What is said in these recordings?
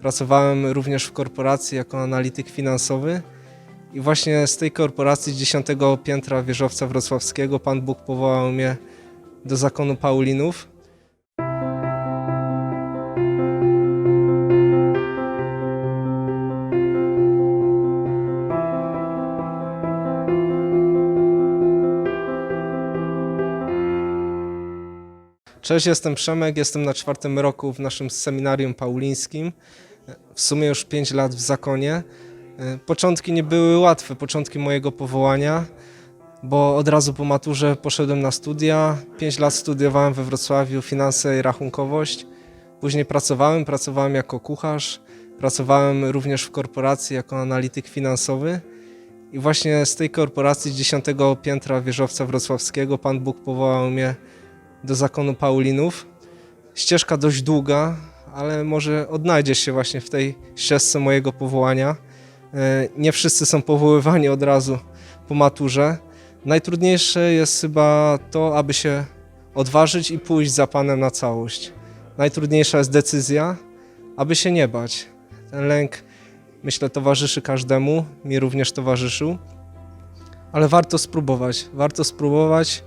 Pracowałem również w korporacji jako analityk finansowy i właśnie z tej korporacji z 10 piętra wieżowca wrocławskiego Pan Bóg powołał mnie do zakonu Paulinów. Cześć, jestem Przemek, jestem na czwartym roku w naszym seminarium paulińskim. W sumie już 5 lat w zakonie. Początki nie były łatwe, początki mojego powołania, bo od razu po maturze poszedłem na studia. 5 lat studiowałem we Wrocławiu finanse i rachunkowość. Później pracowałem, pracowałem jako kucharz, pracowałem również w korporacji jako analityk finansowy. I właśnie z tej korporacji z 10 piętra wieżowca wrocławskiego Pan Bóg powołał mnie do zakonu Paulinów. Ścieżka dość długa, ale może odnajdziesz się właśnie w tej ścieżce mojego powołania. E, Nie wszyscy są powoływani od razu po maturze. Najtrudniejsze jest chyba to, aby się odważyć i pójść za Panem na całość. Najtrudniejsza jest decyzja, aby się nie bać. Ten lęk, myślę, towarzyszy każdemu, mi również towarzyszył, ale warto spróbować. Warto spróbować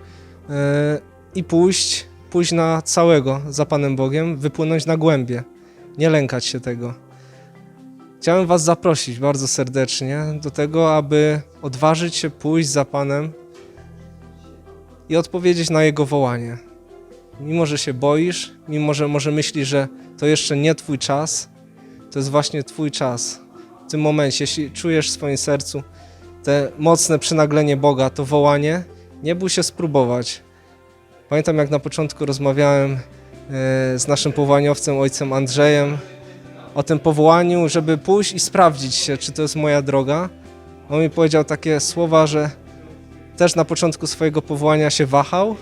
e, i pójść, pójść na całego za Panem Bogiem, wypłynąć na głębie, nie lękać się tego. Chciałem Was zaprosić bardzo serdecznie do tego, aby odważyć się pójść za Panem i odpowiedzieć na Jego wołanie. Mimo, że się boisz, mimo, że może myślisz, że to jeszcze nie Twój czas, to jest właśnie Twój czas. W tym momencie, jeśli czujesz w swoim sercu te mocne przynaglenie Boga, to wołanie, nie bój się spróbować. Pamiętam, jak na początku rozmawiałem e, z naszym powołaniowcem, ojcem Andrzejem, o tym powołaniu, żeby pójść i sprawdzić się, czy to jest moja droga. On mi powiedział takie słowa, że też na początku swojego powołania się wahał,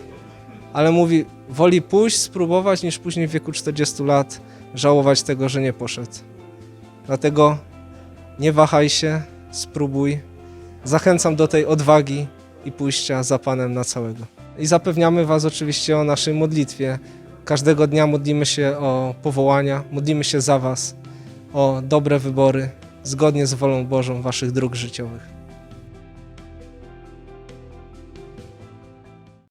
ale mówi, woli pójść, spróbować, niż później w wieku 40 lat żałować tego, że nie poszedł. Dlatego nie wahaj się, spróbuj. Zachęcam do tej odwagi i pójścia za Panem na całego. I zapewniamy Was oczywiście o naszej modlitwie. Każdego dnia modlimy się o powołania, modlimy się za Was, o dobre wybory, zgodnie z wolą Bożą Waszych dróg życiowych.